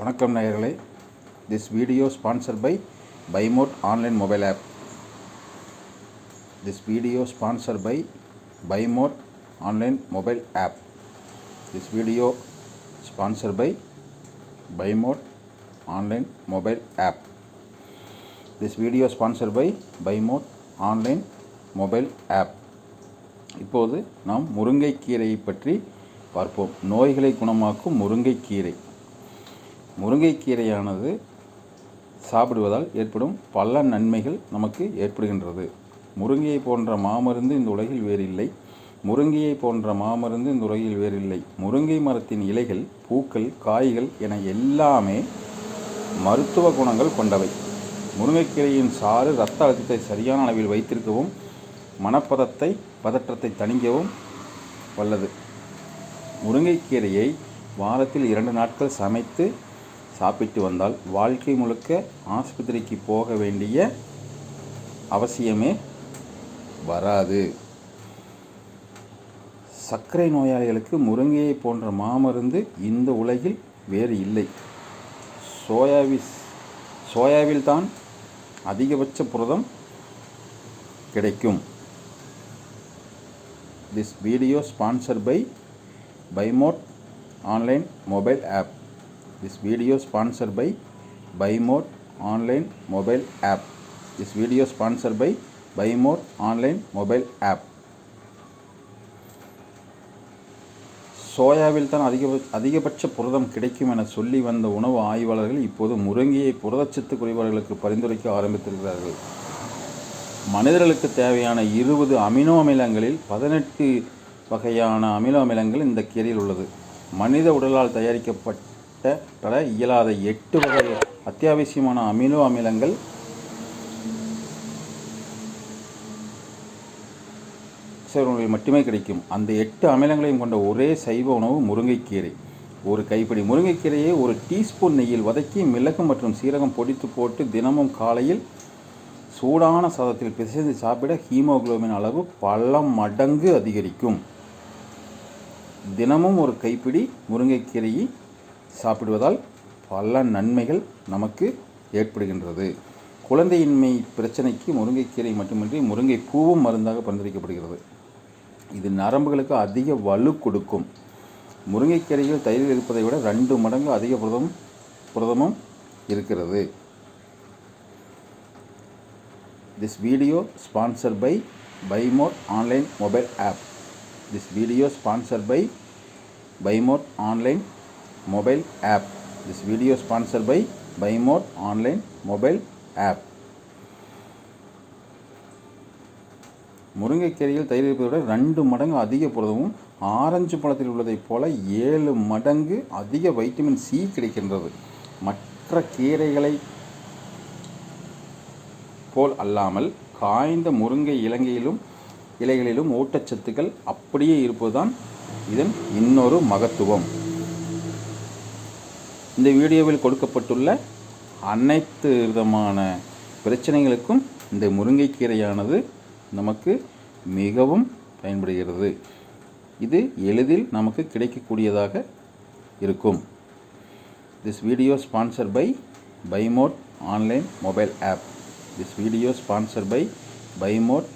வணக்கம் நேயர்களே. This video sponsor by Buymore online mobile app this video sponsor by Buymore online mobile app this video sponsor by Buymore online mobile app this video sponsor by Buymore online mobile app இப்போது நாம் முருங்கைக்கீரையை பற்றி பார்ப்போம். நோய்களை குணமாக்கும் முருங்கைக்கீரை. முருங்கைக்கீரையானது சாப்பிடுவதால் ஏற்படும் பல நன்மைகள் நமக்கு ஏற்படுகின்றது. முருங்கையை போன்ற மாமருந்து இந்த உலகில் வேறில்லை. முருங்கையை போன்ற மாமருந்து இந்த உலகில் வேறில்லை. முருங்கை மரத்தின் இலைகள் பூக்கள் காய்கள் என எல்லாமே மருத்துவ குணங்கள் கொண்டவை. முருங்கைக்கீரையின் சாறு இரத்த அழுத்தத்தை சரியான அளவில் வைத்திருக்கவும் மனப்பதத்தை பதற்றத்தை தணிக்கவும் வல்லது. முருங்கைக்கீரையை வாரத்தில் இரண்டு நாட்கள் சமைத்து சாப்பிட்டு வந்தால் வாழ்க்கை முழுக்க ஆஸ்பத்திரிக்கு போக வேண்டிய அவசியமே வராது. சர்க்கரை நோயாளிகளுக்கு முருங்கையை போன்ற மாமருந்து இந்த உலகில் வேறு இல்லை. சோயாவிஸ் சோயாவில் தான் அதிகபட்ச புரதம் கிடைக்கும். This video sponsor by Buymore online mobile app this video sponsor by Buymore online mobile app this video sponsor by Buymore online mobile app சோயாவில் தான் அதிக அதிகபட்ச புரதம் கிடைக்கும் என சொல்லி வந்த உணவு ஆய்வாளர்கள் இப்போது முருங்கையை புரதச்சத்து குறைபாடுகளுக்கு பரிந்துரைக்க ஆரம்பித்திருக்கிறார்கள். மனிதர்களுக்கு தேவையான இருபது அமினோ அமிலங்களில் பதினெட்டு வகையான அமினோ அமிலங்கள் இந்த கீரையில் உள்ளது. மனித உடலால் தயாரிக்கப்பட்ட பல இயலாத எட்டு வகை அத்தியாவசியமான அமினோ அமிலங்கள். சைவ உணவில் மட்டுமே கிடைக்கும். அந்த எட்டு அமிலங்களையும் கொண்ட ஒரே சைவ உணவு முருங்கைக்கீரை. ஒரு கைப்பிடி முருங்கைக்கீரையை ஒரு டீஸ்பூன் நெய்யில் வதக்கி மிளகு மற்றும் சீரகம் பொடித்து போட்டு தினமும் காலையில் சூடான சாதத்தில் பிசைந்து சாப்பிட ஹீமோகுளோபின் அளவு பல மடங்கு அதிகரிக்கும். தினமும் ஒரு கைப்பிடி முருங்கைக்கீரையை சாப்பிடுவதால் பல நன்மைகள் நமக்கு ஏற்படுகின்றது. குழந்தையின்மை பிரச்சனைக்கு முருங்கைக்கீரை மட்டுமின்றி முருங்கை பூவும் மருந்தாக பரிந்துரைக்கப்படுகிறது. இது நரம்புகளுக்கு அதிக வலு கொடுக்கும். முருங்கைக்கீரையில் தயிரில் இருப்பதை விட ரெண்டு மடங்கு அதிக புரதம் புரதமும் இருக்கிறது. This video sponsor by Buymore online mobile app this video sponsor by Buymore online mobile app. This video sponsored by Buymore online mobile app. முருங்கைக்கீரையில் தயிர் இருப்பதை விட ரெண்டு மடங்கு அதிக புரதமும் ஆரஞ்சு பழத்தில் உள்ளதைப் போல ஏழு மடங்கு அதிக வைட்டமின் சி கிடைக்கின்றது மற்ற கீரைகளை போல் அல்லாமல் காய்ந்த முருங்கை இலங்கையிலும் இலைகளிலும் ஊட்டச்சத்துக்கள் அப்படியே இருப்பதுதான் இதன் இன்னொரு மகத்துவம் இந்த வீடியோவில் கொடுக்கப்பட்டுள்ள அனைத்து விதமான பிரச்சனைகளுக்கும் இந்த முருங்கைக்கீரையானது நமக்கு மிகவும் பயன்படுகிறது. இது எளிதில் நமக்கு கிடைக்கக்கூடியதாக இருக்கும். This video sponsor by Buymore online mobile app this video sponsor by Buymore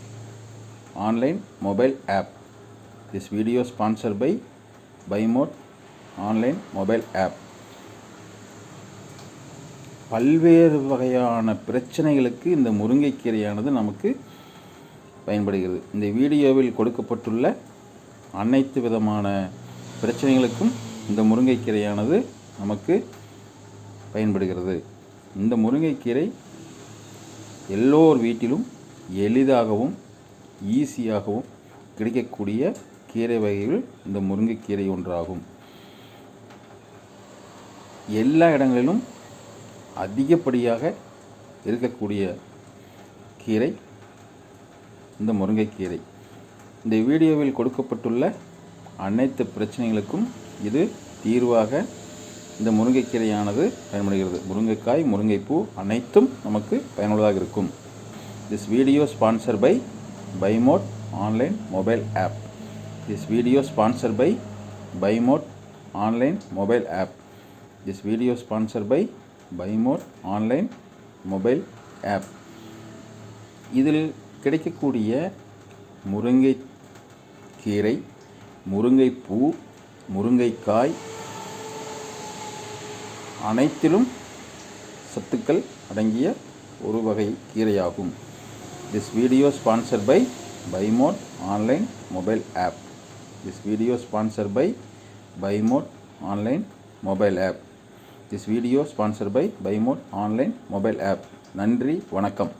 online mobile app this video sponsor by Buymore online mobile app பல்வேறு வகையான பிரச்சனைகளுக்கு இந்த முருங்கைக்கீரையானது நமக்கு பயன்படுகிறது. இந்த வீடியோவில் கொடுக்கப்பட்டுள்ள அனைத்து விதமான பிரச்சனைகளுக்கும் இந்த முருங்கைக்கீரையானது நமக்கு பயன்படுகிறது. இந்த முருங்கைக்கீரை எல்லோர் வீட்டிலும் எளிதாகவும் ஈஸியாகவும் கிடைக்கக்கூடிய கீரை வகைகள் இந்த முருங்கைக்கீரை ஒன்றாகும். எல்லா இடங்களிலும் அதிகப்படியாக இருக்கக்கூடிய கீரை இந்த முருங்கைக்கீரை. இந்த வீடியோவில் கொடுக்கப்பட்டுள்ள அனைத்து பிரச்சனைகளுக்கும் இது தீர்வாக இந்த முருங்கைக்கீரையானது பயன்படுகிறது. முருங்கைக்காய் முருங்கைப்பூ அனைத்தும் நமக்கு பயனுள்ளதாக இருக்கும். This video sponsor by Buymore online mobile app this video sponsor by Buymore online mobile app this video sponsor by Buymore online mobile app இதில் கிடைக்கக்கூடிய முருங்கை கீரை முருங்கைப்பூ முருங்கைக்காய் அனைத்திலும் சத்துக்கள் அடங்கிய ஒரு வகை கீரையாகும். This video sponsor by Buymore online mobile app this video sponsor by Buymore online mobile app this video sponsor by Buymore online mobile app நன்றி வணக்கம்.